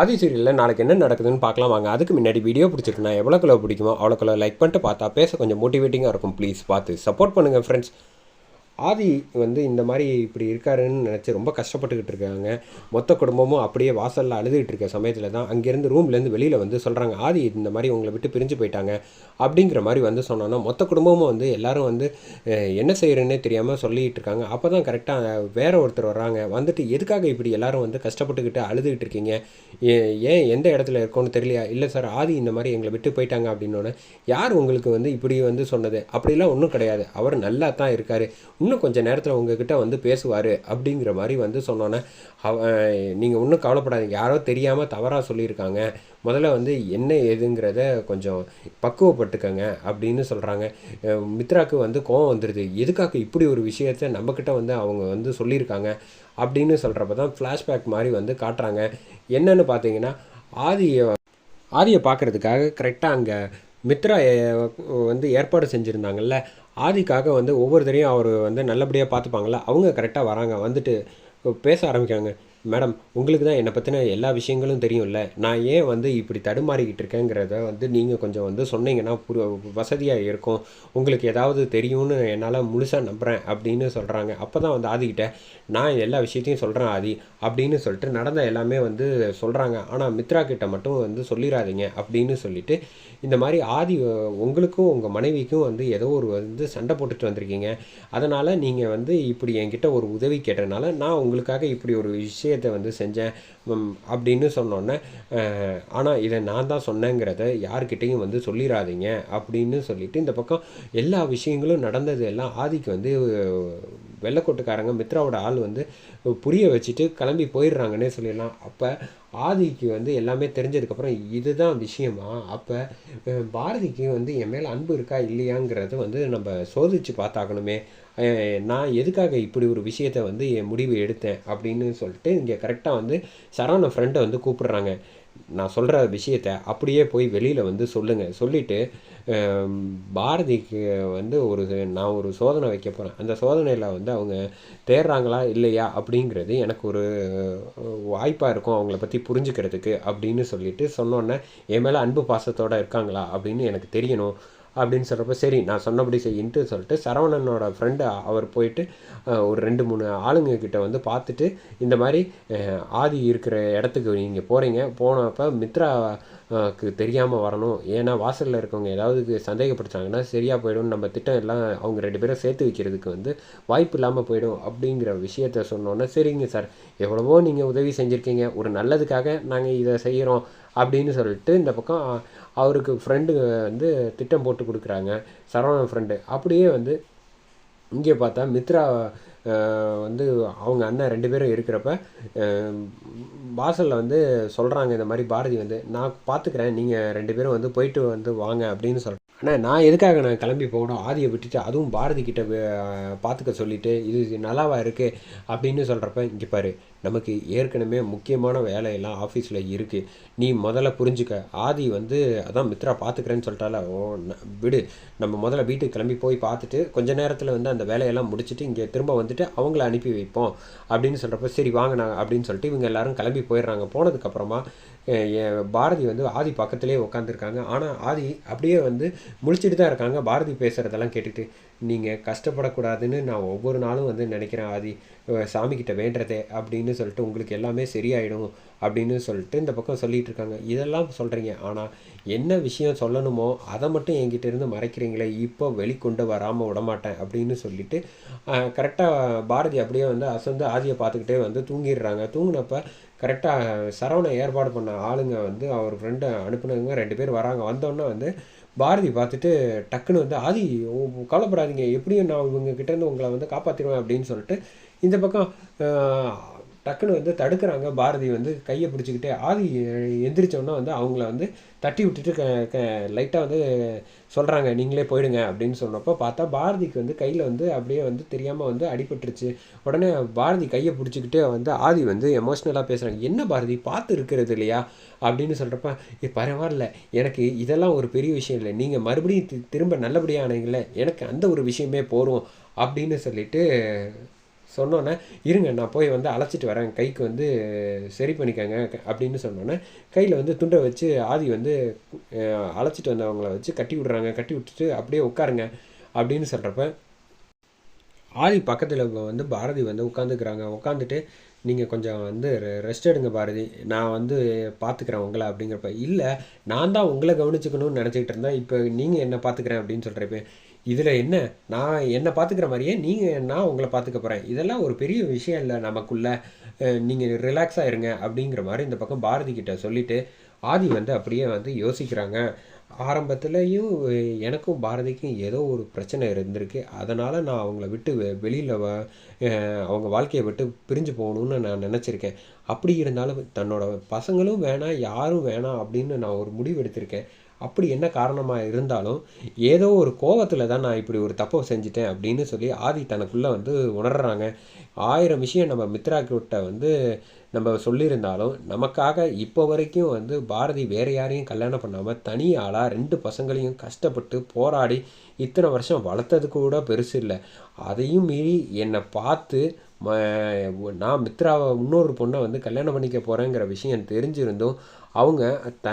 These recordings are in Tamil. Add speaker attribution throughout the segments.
Speaker 1: அது சீரியலில் நாளைக்கு என்ன நடக்குதுன்னு பார்க்கலாம் வாங்க. அதுக்கு முன்னாடி வீடியோ பிடிச்சிருக்குன்னா எவ்வளோக்குள்ள பிடிக்குமோ அவ்வளோக்குள்ள லைக் பண்ணிட்டு பார்த்தா பேச கொஞ்சம் மோட்டிவேட்டிங்காக இருக்கும். ப்ளீஸ் பார்த்து சப்போர்ட் பண்ணுங்கள் ஃப்ரெண்ட்ஸ் ஆதி வந்து இந்த மாதிரி இப்படி இருக்காருன்னு நினச்சி ரொம்ப கஷ்டப்பட்டுக்கிட்டு இருக்காங்க. மொத்த குடும்பமும் அப்படியே வாசலில் அழுதுகிட்டு இருக்க சமயத்தில் தான் அங்கேருந்து ரூம்லேருந்து வெளியில் வந்து சொல்கிறாங்க ஆதி இந்த மாதிரி உங்களை விட்டு பிரிஞ்சு போயிட்டாங்க. அப்படிங்கிற மாதிரி வந்து சொன்னோன்னா மொத்த குடும்பமும் வந்து எல்லாரும் வந்து என்ன செய்கிறேன்னே தெரியாமல் சொல்லிகிட்டு இருக்காங்க. அப்போ தான் கரெக்டாக வேற ஒருத்தர் வர்றாங்க. வந்துட்டு எதுக்காக இப்படி எல்லாரும் வந்து கஷ்டப்பட்டுக்கிட்டு அழுதுகிட்டு இருக்கீங்க? ஏ- ஏன் எந்த இடத்துல இருக்கோன்னு தெரியலையா? இல்லை சார் ஆதி இந்த மாதிரி எங்களை விட்டு போயிட்டாங்க. அப்படின்னோடனே யார் உங்களுக்கு வந்து இப்படி வந்து சொன்னது? அப்படிலாம் ஒன்றும் கிடையாது. அவர் நல்லா தான் இருக்கார். இன்னும் கொஞ்சம் நேரத்தில் உங்ககிட்ட வந்து பேசுவார் அப்படிங்கிற மாதிரி வந்து சொன்னோன்னே அவ நீங்கள் ஒன்றும் கவலைப்படாதீங்க. யாரோ தெரியாமல் தவறாக சொல்லியிருக்காங்க. முதல்ல வந்து என்ன ஏதுங்கிறத கொஞ்சம் பக்குவப்பட்டுக்கங்க அப்படின்னு சொல்கிறாங்க மித்ராக்கு வந்து கோவம் வந்துடுது எதுக்காக இப்படி ஒரு விஷயத்த நம்மக்கிட்ட வந்து அவங்க வந்து சொல்லியிருக்காங்க அப்படின்னு சொல்கிறப்ப தான் ஃப்ளாஷ்பேக் மாதிரி வந்து காட்டுறாங்க. என்னன்னு பார்த்தீங்கன்னா ஆதியை ஆதியை பார்க்குறதுக்காக கரெக்டாக அங்கே மித்ரா வந்து ஏற்பாடு செஞ்சுருந்தாங்கல்ல ஆதிக்காக வந்து ஒவ்வொருத்தரையும் அவர் வந்து நல்லபடியாக பார்த்துப்பாங்கல்ல அவங்க கரெக்டாக வராங்க வந்துட்டு பேச ஆரம்பிக்கிறாங்க. மேடம் உங்களுக்கு தான் என்னை பற்றின எல்லா விஷயங்களும் தெரியும்ல. நான் ஏன் வந்து இப்படி தடுமாறிக்கிட்டு இருக்கேங்கிறத வந்து நீங்கள் கொஞ்சம் வந்து சொன்னீங்கன்னா புரு வசதியாக இருக்கும். உங்களுக்கு ஏதாவது தெரியும்னு என்னால் முழுசாக நம்புகிறேன் அப்படின்னு சொல்கிறாங்க அப்போ தான் வந்து ஆதிக்கிட்ட நான் எல்லா விஷயத்தையும் சொல்கிறேன் ஆதி அப்படின்னு சொல்லிட்டு நடந்த எல்லாமே வந்து சொல்கிறாங்க ஆனால் மித்ரா கிட்ட மட்டும் வந்து சொல்லிடாதீங்க அப்படின்னு சொல்லிட்டு இந்த மாதிரி ஆதி உங்களுக்கும் உங்கள் மனைவிக்கும் வந்து ஏதோ ஒரு வந்து சண்டை போட்டுட்டு வந்திருக்கீங்க. அதனால் நீங்கள் வந்து இப்படி என்கிட்ட ஒரு உதவி கேட்டதுனால நான் உங்களுக்காக இப்படி ஒரு விஷயம் விஷயத்தை வந்து செஞ்சேன். அப்படின்னு சொன்னோன்னே ஆனால் இதை நான் தான் சொன்னேங்கிறத யார்கிட்டையும் வந்து சொல்லிடாதீங்க அப்படின்னு சொல்லிட்டு இந்த பக்கம் எல்லா விஷயங்களும் நடந்தது எல்லாம் ஆதிக்கு வந்து வெள்ளைக்கோட்டுக்காரங்க மித்ராவோட ஆள் வந்து புரிய வச்சுட்டு கிளம்பி போயிடுறாங்கன்னே சொல்லிடலாம். அப்போ ஆதிக்கு வந்து எல்லாமே தெரிஞ்சதுக்கப்புறம் இதுதான் விஷயமா? அப்போ பாரதிக்கு வந்து என் மேலே அன்பு இருக்கா இல்லையாங்கிறத வந்து நம்ம சோதிச்சு பார்த்தாகணுமே. நான் எதுக்காக இப்படி ஒரு விஷயத்தை வந்து என் முடிவு எடுத்தேன் அப்படின்னு சொல்லிட்டு இங்கே கரெக்டாக வந்து சரவண ஃப்ரெண்டை வந்து கூப்பிடுறாங்க. நான் சொல்கிற விஷயத்த அப்படியே போய் வெளியில் வந்து சொல்லுங்கள் சொல்லிவிட்டு பாரதிக்கு வந்து ஒரு நான் ஒரு சோதனை வைக்க போகிறேன் அந்த சோதனையில் வந்து அவங்க தேடுறாங்களா இல்லையா அப்படிங்கிறது எனக்கு ஒரு வாய்ப்பாக இருக்கும் அவங்கள பற்றி புரிஞ்சுக்கிறதுக்கு அப்படின்னு சொல்லிட்டு சொன்னோன்னே என் மேலே அன்பு பாசத்தோடு இருக்காங்களா அப்படின்னு எனக்கு தெரியணும். அப்படின்னு சொல்கிறப்ப சரி நான் சொன்னபடி செய்யின்ட்டு சொல்லிட்டு சரவணனோட ஃப்ரெண்டு அவர் போயிட்டு ஒரு ரெண்டு மூணு ஆளுங்க கிட்ட வந்து பார்த்துட்டு இந்த மாதிரி ஆதி இருக்கிற இடத்துக்கு நீங்கள் போகிறீங்க போனப்போ மித்ராக்கு தெரியாமல் வரணும். ஏன்னா வாசலில் இருக்கவங்க ஏதாவது சந்தேகப்படுத்தாங்கன்னா சரியாக போயிடும் நம்ம திட்டம் எல்லாம் அவங்க ரெண்டு பேரும் சேர்த்து வைக்கிறதுக்கு வந்து வாய்ப்பு இல்லாமல் போயிடும். அப்படிங்கிற விஷயத்த சொன்னோன்னே சரிங்க சார். எவ்வளவோ நீங்கள் உதவி செஞ்சுருக்கீங்க. ஒரு நல்லதுக்காக நாங்கள் இதை செய்கிறோம் அப்படின்னு சொல்லிட்டு இந்த பக்கம் அவருக்கு ஃப்ரெண்டு வந்து திட்டம் போட்டு கொடுக்குறாங்க. சரவணன் ஃப்ரெண்டு அப்படியே வந்து இங்கே பார்த்தா மித்ரா வந்து அவங்க அண்ணன் ரெண்டு பேரும் இருக்கிறப்ப வாசலில் வந்து சொல்கிறாங்க இந்த மாதிரி பாரதி வந்து நான் பார்த்துக்கிறேன் நீங்கள் ரெண்டு பேரும் வந்து போயிட்டு வந்து வாங்க. அப்படின்னு சொல்கிறேன் ஆனால் நான் எதுக்காக நான் கிளம்பி போகணும்? ஆதியை விட்டுட்டு அதுவும் பாரதி கிட்ட பார்த்துக்க சொல்லிட்டு இது நல்லாவா இருக்குது அப்படின்னு சொல்கிறப்ப இங்கே பாரு நமக்கு ஏற்கனவே முக்கியமான வேலையெல்லாம் ஆஃபீஸில் இருக்குது நீ முதல்ல புரிஞ்சுக்க. ஆதி வந்து அதான் மித்ரா பார்த்துக்கிறேன்னு சொல்லிட்டால ஓ ந- விடு. நம்ம முதல்ல வீட்டுக்கு கிளம்பி போய் பார்த்துட்டு கொஞ்ச நேரத்தில் வந்து அந்த வேலையெல்லாம் முடிச்சுட்டு இங்கே திரும்ப வந்துட்டு அவங்கள அனுப்பி வைப்போம். அப்படின்னு சொல்கிறப்ப சரி வாங்க நான் அப்படின்னு சொல்லிட்டு இவங்க எல்லாரும் கிளம்பி போயிடுறாங்க. போனதுக்கப்புறமா பாரதி வந்து ஆதி பக்கத்துலேயே உட்காந்துருக்காங்க ஆனால் ஆதி அப்படியே வந்து முழிச்சிட்டு தான் இருக்காங்க. பாரதி பேசுகிறதெல்லாம் கேட்டுட்டு நீங்கள் கஷ்டப்படக்கூடாதுன்னு நான் ஒவ்வொரு நாளும் வந்து நினைக்கிறேன் ஆதி. சாமிக்கிட்ட வேண்டுறதே அப்படின்னு சொல்லிட்டு உங்களுக்கு எல்லாமே சரியாயிடும். அப்படின்னு சொல்லிட்டு இந்த பக்கம் சொல்லிகிட்டு இருக்காங்க இதெல்லாம் சொல்கிறீங்க. ஆனால் என்ன விஷயம் சொல்லணுமோ அதை மட்டும் என்கிட்ட இருந்து மறைக்கிறீங்களே இப்போ வெளிக்கொண்டு வராமல் விடமாட்டேன் அப்படின்னு சொல்லிட்டு கரெக்டாக பாரதி அப்படியே வந்து அசந்து ஆதியை பார்த்துக்கிட்டே வந்து தூங்கிடுறாங்க. தூங்கினப்ப கரெக்டாக சரவணை ஏற்பாடு பண்ண ஆளுங்க வந்து அவர் ஃப்ரெண்டை அனுப்புனவங்க ரெண்டு பேர் வராங்க. வந்தோடனே வந்து பாரதி பார்த்துட்டு டக்குன்னு வந்து ஆதி கவலைப்படாதீங்க. எப்படியும் நான் இவங்க கிட்டேருந்து உங்களை வந்து காப்பாற்றிடுவேன் அப்படின்னு சொல்லிட்டு இந்த பக்கம் டக்குன்னு வந்து தடுக்கிறாங்க. பாரதி வந்து கையை பிடிச்சிக்கிட்டே ஆதி எந்திரிச்சோன்னா வந்து அவங்கள வந்து தட்டி விட்டுட்டு க க லைட்டாக வந்து சொல்கிறாங்க நீங்களே போயிடுங்க. அப்படின்னு சொன்னப்போ பார்த்தா பாரதிக்கு வந்து கையில் வந்து அப்படியே வந்து தெரியாமல் வந்து அடிபட்டுருச்சு. உடனே பாரதி கையை பிடிச்சிக்கிட்டே வந்து ஆதி வந்து எமோஷ்னலாக பேசுகிறாங்க என்ன பாரதி? பார்த்து இருக்கிறது இல்லையா? அப்படின்னு சொல்கிறப்ப பரவாயில்ல. எனக்கு இதெல்லாம் ஒரு பெரிய விஷயம் இல்லை. நீங்கள் மறுபடியும் தி- திரும்ப நல்லபடியானீங்களே எனக்கு அந்த ஒரு விஷயமே போகிறோம் அப்படின்னு சொல்லிட்டு சொன்னோன்னே இருங்க நான் போய் வந்து அழைச்சிட்டு வரேன். கைக்கு வந்து சரி பண்ணிக்கங்க அப்படின்னு சொன்னோன்னே கையில் வந்து துண்டை வச்சு ஆதி வந்து அழைச்சிட்டு வந்தவங்கள வச்சு கட்டி விட்றாங்க. கட்டி விட்டுட்டு அப்படியே உட்காருங்க அப்படின்னு சொல்கிறப்ப ஆதி பக்கத்தில் வந்து பாரதி வந்து உட்காந்துக்கிறாங்க. உட்காந்துட்டு நீங்கள் கொஞ்சம் வந்து ரெஸ்ட் எடுங்க பாரதி. நான் வந்து பார்த்துக்கிறேன் உங்களை அப்படிங்கிறப்ப இல்லை நான் தான் உங்களை கவனிச்சுக்கணும்னு நினச்சிக்கிட்டு இருந்தேன். இப்போ நீங்கள் என்ன பார்த்துக்கிறேன் அப்படின்னு சொல்கிறப்ப இதில் என்ன? நான் என்னை பார்த்துக்கிற மாதிரியே நீங்கள் நான் உங்களை பார்த்துக்க போகிறேன் இதெல்லாம் ஒரு பெரிய விஷயம் இல்லை நமக்குள்ளே. நீங்கள் ரிலாக்ஸாக இருங்க அப்படிங்கிற மாதிரி இந்த பக்கம் பாரதி கிட்ட சொல்லிவிட்டு ஆதி வந்து அப்படியே வந்து யோசிக்கிறாங்க. ஆரம்பத்துலேயும் எனக்கும் பாரதிக்கும் ஏதோ ஒரு பிரச்சனை இருந்திருக்கு. அதனால் நான் அவங்கள விட்டு வெளியில் அவங்க வாழ்க்கையை விட்டு பிரிஞ்சு போகணுன்னு நான் நினச்சிருக்கேன். அப்படி இருந்தாலும் தன்னோட பசங்களும் வேணாம் யாரும் வேணாம் அப்படின்னு நான் ஒரு முடிவு எடுத்திருக்கேன். அப்படி என்ன காரணமாக இருந்தாலும் ஏதோ ஒரு கோவத்தில் தான் நான் இப்படி ஒரு தப்பை செஞ்சுட்டேன் அப்படின்னு சொல்லி ஆதி தனக்குள்ளே வந்து உணர்றாங்க. ஆயிரம் விஷயம் நம்ம மித்ரா கிட்ட வந்து நம்ம சொல்லியிருந்தாலும் நமக்காக இப்போ வரைக்கும் வந்து பாரதி வேறு யாரையும் கல்யாணம் பண்ணாமல் தனி ஆளாக ரெண்டு பசங்களையும் கஷ்டப்பட்டு போராடி இத்தனை வருஷம் வளர்த்தது கூட பெருசு இல்லை. அதையும் மீறி என்னை பார்த்து நான் மித்ராவை இன்னொரு பொண்ணை வந்து கல்யாணம் பண்ணிக்க போகிறேங்கிற விஷயம் தெரிஞ்சிருந்தும் அவங்க த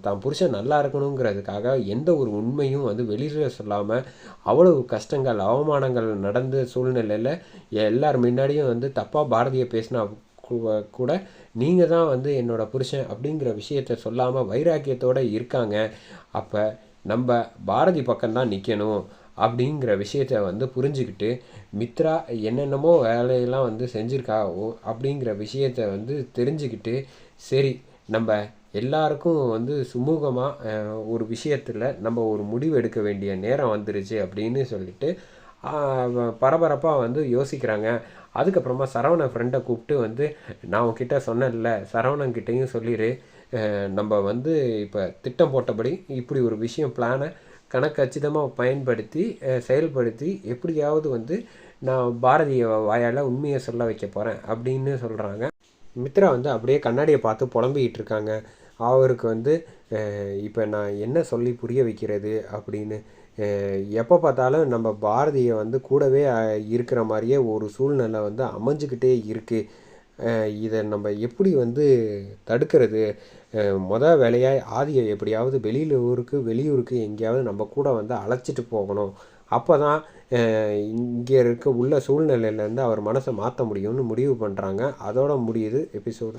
Speaker 1: தான் புருஷன் நல்லா இருக்கணுங்கிறதுக்காக எந்த ஒரு உண்மையும் வந்து வெளியில் சொல்லாமல் அவ்வளவு கஷ்டங்கள் அவமானங்கள் நடந்த சூழ்நிலையில் எல்லார் முன்னாடியும் வந்து தப்பாக பாரதியை பேசினா கூட நீங்கள் தான் வந்து என்னோடய புருஷன் அப்படிங்கிற விஷயத்த சொல்லாமல் வைராக்கியத்தோடு இருக்காங்க. அப்போ நம்ம பாரதி பக்கம்தான் நிற்கணும் அப்படிங்கிற விஷயத்த வந்து புரிஞ்சுக்கிட்டு மித்ரா என்னென்னமோ வேலையெல்லாம் வந்து செஞ்சுருக்கா ஓ அப்படிங்கிற விஷயத்த வந்து தெரிஞ்சுக்கிட்டு சரி நம்ம எல்லாருக்கும் வந்து சுமூகமாக ஒரு விஷயத்தில் நம்ம ஒரு முடிவு எடுக்க வேண்டிய நேரம் வந்துருச்சு அப்படின்னு சொல்லிட்டு பரபரப்பாக வந்து யோசிக்கிறாங்க. அதுக்கப்புறமா சரவண ஃப்ரெண்டை கூப்பிட்டு வந்து நான் உங்ககிட்ட சொன்னேன்ல சரவணங்கிட்டையும் சொல்லிடு நம்ம வந்து இப்போ திட்டம் போட்டபடி இப்படி ஒரு விஷயம் பிளானை கணக்கச்சிதமாக பயன்படுத்தி செயல்படுத்தி எப்படியாவது வந்து நான் பாரதிய வாயால் உண்மையை சொல்ல வைக்க போகிறேன் அப்படின்னு சொல்கிறாங்க மித்ரா வந்து அப்படியே கண்ணாடியை பார்த்து புலம்பிக்கிட்டு இருக்காங்க. அவருக்கு வந்து இப்போ நான் என்ன சொல்லி புரிய வைக்கிறது? அப்படின்னு எப்போ பார்த்தாலும் நம்ம பாரதியை வந்து கூடவே இருக்கிற மாதிரியே ஒரு சூழ்நிலை வந்து அமைஞ்சுக்கிட்டே இருக்குது இதை நம்ம எப்படி வந்து தடுக்கிறது? மொதல் வேலையாக ஆதியை எப்படியாவது வெளியில் ஊருக்கு வெளியூருக்கு எங்கேயாவது நம்ம கூட வந்து அழைச்சிட்டு போகணும். அப்போ தான் இங்கே இருக்க உள்ள சூழ்நிலையிலேருந்து அவர் மனசை மாற்ற முடியும்னு முடிவு பண்ணுறாங்க அதோட முடியுது எபிசோடு.